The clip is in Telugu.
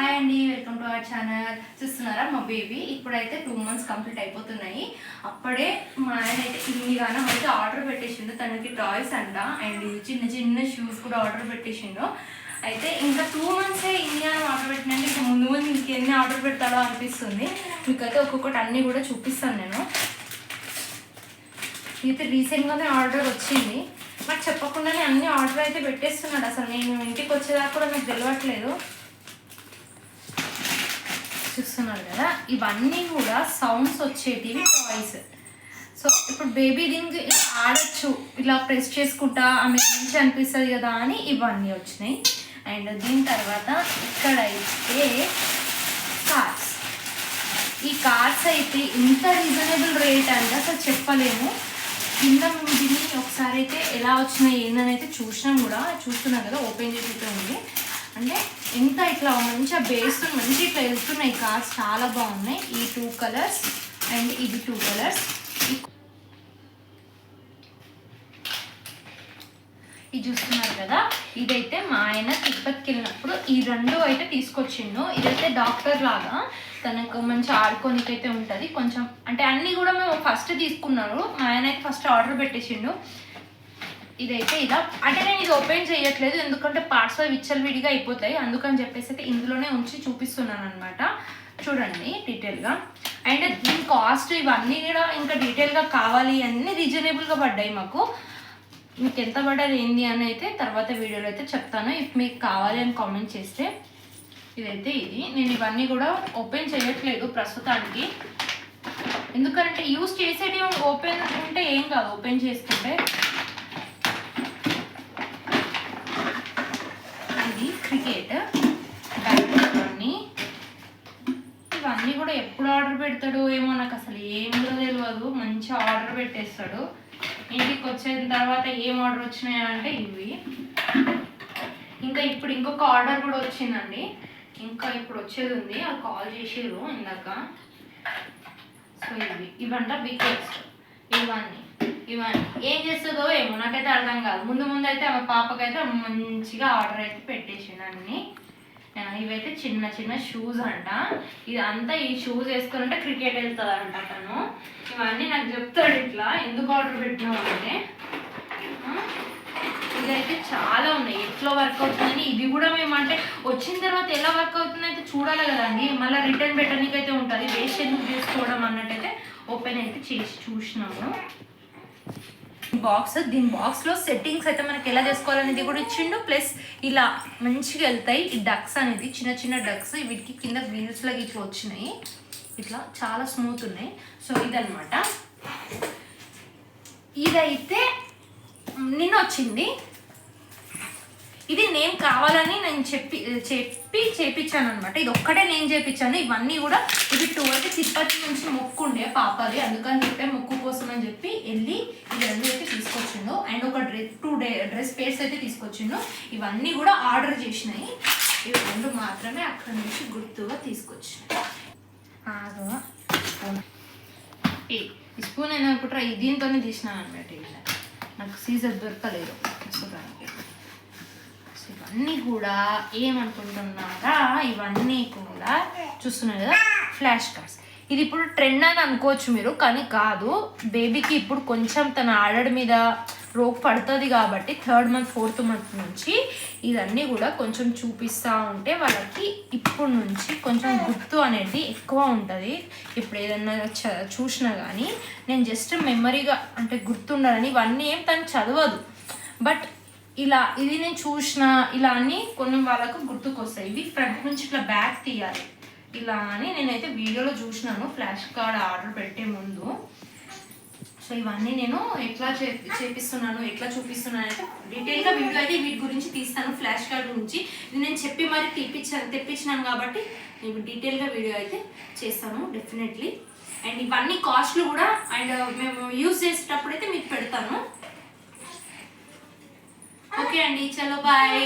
హాయ్ అండి వెల్కమ్ టు అవర్ ఛానల్. చూస్తున్నారా మా బేబీ? ఇప్పుడైతే టూ మంత్స్ కంప్లీట్ అయిపోతున్నాయి. అప్పుడే మా ఆయన అయితే ఇన్నిగానో అయితే ఆర్డర్ పెట్టేసిండు. తనకి టాయ్స్ అంట అండ్ చిన్న చిన్న షూస్ కూడా ఆర్డర్ పెట్టేసిండు. అయితే ఇంకా టూ మంత్సే ఇన్నిగానో ఆర్డర్ పెట్టినంటే ఇంకా ముందు ముందు ఇంకెన్ని ఆర్డర్ పెడతాడో అనిపిస్తుంది. మీకైతే ఒక్కొక్కటి అన్నీ కూడా చూపిస్తాను నేను. అయితే రీసెంట్గానే ఆర్డర్ వచ్చింది. నాకు చెప్పకుండానే అన్ని ఆర్డర్ అయితే పెట్టేస్తున్నాడు. అసలు నేను ఇంటికి వచ్చేదాకా కూడా నాకు తెలియట్లేదు చూస్తున్నారు కదా ఇవన్నీ కూడా సౌండ్స్ వచ్చేటివి టాయ్స్ సో ఇప్పుడు బేబీ థింగ్ ఇలా ఆడచ్చు ఇలా ప్రెస్ చేసుకుంటా ఆమె మంచి అనిపిస్తుంది కదా అని ఇవన్నీ వచ్చినాయి. అండ్ దీని తర్వాత ఇక్కడ అయితే కార్స్ ఈ కార్స్ అయితే ఇంత రీజనబుల్ రేట్ అంటే అసలు చెప్పలేము. కింద దీన్ని ఒకసారి అయితే ఎలా వచ్చినాయి ఏందని అయితే చూసినాం కూడా చూస్తున్నాం కదా ఓపెన్ చేసి అయితే ఉంది అంటే ఎంత ఇట్లా మంచిగా బేస్ మంచి ఇట్లా వెళ్తున్నాయి కార్స్ చాలా బాగున్నాయి. ఈ టూ కలర్స్ అండ్ ఇది టూ కలర్స్ ఇది చూస్తున్నారు కదా ఇదైతే మా ఆయన తిరుపతికి వెళ్ళినప్పుడు ఈ రెండు అయితే తీసుకొచ్చిండు. ఇదైతే డాక్టర్ లాగా తనకు మంచి ఆడుకోనికి అయితే ఉంటుంది. కొంచెం అంటే అన్నీ కూడా మేము ఫస్ట్ తీసుకున్నాను మా ఆయన అయితే ఫస్ట్ ఆర్డర్ పెట్టేసిండు. ఇదైతే ఇదా అంటే నేను ఇది ఓపెన్ చేయట్లేదు ఎందుకంటే పార్ట్స్ విచ్చలవిడిగా అయిపోతాయి. అందుకని చెప్పేసి అయితే ఇందులోనే ఉంచి చూపిస్తున్నాను అనమాట చూడండి డీటెయిల్గా. అండ్ దీని కాస్ట్ ఇవన్నీ కూడా ఇంకా డీటెయిల్గా కావాలి అన్నీ రీజనబుల్గా పడ్డాయి మాకు. మీకు ఎంత పడ్డది ఏంది అని అయితే తర్వాత వీడియోలో అయితే చెప్తాను. ఇఫ్ మీకు కావాలి అని కామెంట్ చేస్తే ఇదైతే ఇది. నేను ఇవన్నీ కూడా ఓపెన్ చేయట్లేదు ప్రస్తుతానికి. ఎందుకంటే యూస్ చేసేటివి ఓపెన్ ఉంటే ఏం కాదు ఓపెన్ చేసుకుంటే ఇది క్రికెట్ ఇవన్నీ కూడా ఎప్పుడు ఆర్డర్ పెడతాడు ఏమో నాకు అసలు ఏం కూడా తెలియదు మంచిగా ఆర్డర్ పెట్టేస్తాడు. ఇంటికి వచ్చిన తర్వాత ఏం ఆర్డర్ వచ్చినాయా అంటే ఇవి. ఇంకా ఇప్పుడు ఇంకొక ఆర్డర్ కూడా వచ్చిందండి. ఇంకా ఇప్పుడు వచ్చేది ఉంది. అది కాల్ చేసిర్రు ఇందాక. సో ఇవి. ఇవంట వికెట్స్ ఇవన్నీ. ఇవన్నీ ఏం చేస్తుందో ఏమో నాకైతే అర్థం కాదు. ముందు ముందు అయితే ఆమె పాపకైతే మంచిగా ఆర్డర్ అయితే పెట్టేసిండు అన్ని. ఇవైతే చిన్న చిన్న షూస్ అంట. ఇదంతా ఈ షూస్ వేసుకుని క్రికెట్ వెళ్తుంది అంట తను ఇవన్నీ నాకు చెప్తాడు ఇట్లా. ఎందుకు ఆర్డర్ పెట్టినావు అంటే ఇదైతే చాలా ఉన్నాయి. ఎట్లా వర్క్ అవుతుందని ఇది కూడా మేము అంటే వచ్చిన తర్వాత ఎలా వర్క్ అవుతుంది అయితే చూడాలి కదండి. మళ్ళీ రిటర్న్ పెట్టడానికి అయితే ఉంటుంది. వేస్ట్ ఎందుకు చేసుకోవడం అన్నట్టయితే ఓపెన్ అయితే చేసి చూసినాము. బాక్స్ దీని బాక్స్లో సెట్టింగ్స్ అయితే మనకి ఎలా చేసుకోవాలనేది కూడా ఇచ్చిండు. ప్లస్ ఇలా మంచిగా వెళ్తాయి ఈ డక్స్ అనేది. చిన్న చిన్న డక్స్ వీటికి కింద వీల్స్ లాగా ఇట్లా వచ్చినాయి. ఇట్లా చాలా స్మూత్ ఉన్నాయి. సో ఇదనమాట ఇదైతే నిన్న వచ్చింది. ఇది నేను కావాలని నేను చెప్పి చెప్పి చేపించాను అనమాట ఇది ఒక్కటే నేను చేపించాను. ఇవన్నీ కూడా ఇది టూ అయితే తిరుపతి నుంచి మొక్కు ఉండే పాపది అందుకని చెప్పే మొక్కు కోసం అని చెప్పి వెళ్ళి ఇది రెండు అయితే తీసుకొచ్చిండు. అండ్ ఒక dress two day dress pairs అయితే తీసుకొచ్చిండు. ఇవన్నీ కూడా ఆర్డర్ చేసినాయి. ఇవి రెండు మాత్రమే అక్కడ నుంచి గుర్తుగా తీసుకొచ్చినాయి ఈ స్పూన్ అయినా అనుకుంటారా దీంతోనే తీసినాను అనమాట ఇలా నాకు సీజర్ దొరకలేదు. చూడడానికి ఇవన్నీ కూడా ఏమనుకుంటున్నారా? ఇవన్నీ కూడా చూస్తున్నారు కదా? ఫ్లాష్ కార్డ్స్ ఇది ఇప్పుడు ట్రెండ్ అని అనుకోవచ్చు మీరు కానీ కాదు. బేబీకి ఇప్పుడు కొంచెం తన ఆడడి మీద రోగ్ పడుతుంది కాబట్టి థర్డ్ మంత్ ఫోర్త్ మంత్ నుంచి ఇదన్నీ కూడా కొంచెం చూపిస్తూ ఉంటే వాళ్ళకి ఇప్పుడు నుంచి కొంచెం గుర్తు అనేది ఎక్కువ ఉంటుంది. ఇప్పుడు ఏదన్నా చ చూసినా కానీ నేను జస్ట్ మెమరీగా అంటే గుర్తుండాలని ఇవన్నీ ఏం తను చదవదు. బట్ ఇలా ఇది నేను చూసిన ఇలా అని కొన్ని వాళ్ళకు గుర్తుకొస్తాయి. ఇవి ఫ్రంట్ నుంచి ఇట్లా బ్యాక్ తీయాలి. ఇలా అని నేనైతే వీడియోలో చూసినాను. ఫ్లాష్ కార్డ్ ఆర్డర్ పెట్టే ముందు. సో ఇవన్నీ నేను ఎట్లా చే చేపిస్తున్నాను ఎట్లా చూపిస్తున్నాను అయితే డీటెయిల్గా వీడియో అయితే వీటి గురించి తీస్తాను. ఫ్లాష్ కార్డ్ గురించి. ఇది నేను చెప్పి మరి తెప్పించాను తెప్పించినాను కాబట్టి నేను డీటెయిల్గా వీడియో అయితే చేస్తాను డెఫినెట్లీ అండ్ ఇవన్నీ కాస్ట్లు కూడా అండ్ మేము యూజ్ చేసేటప్పుడు అయితే మీకు పెడతాను. ఓకే అండి చలో బాయ్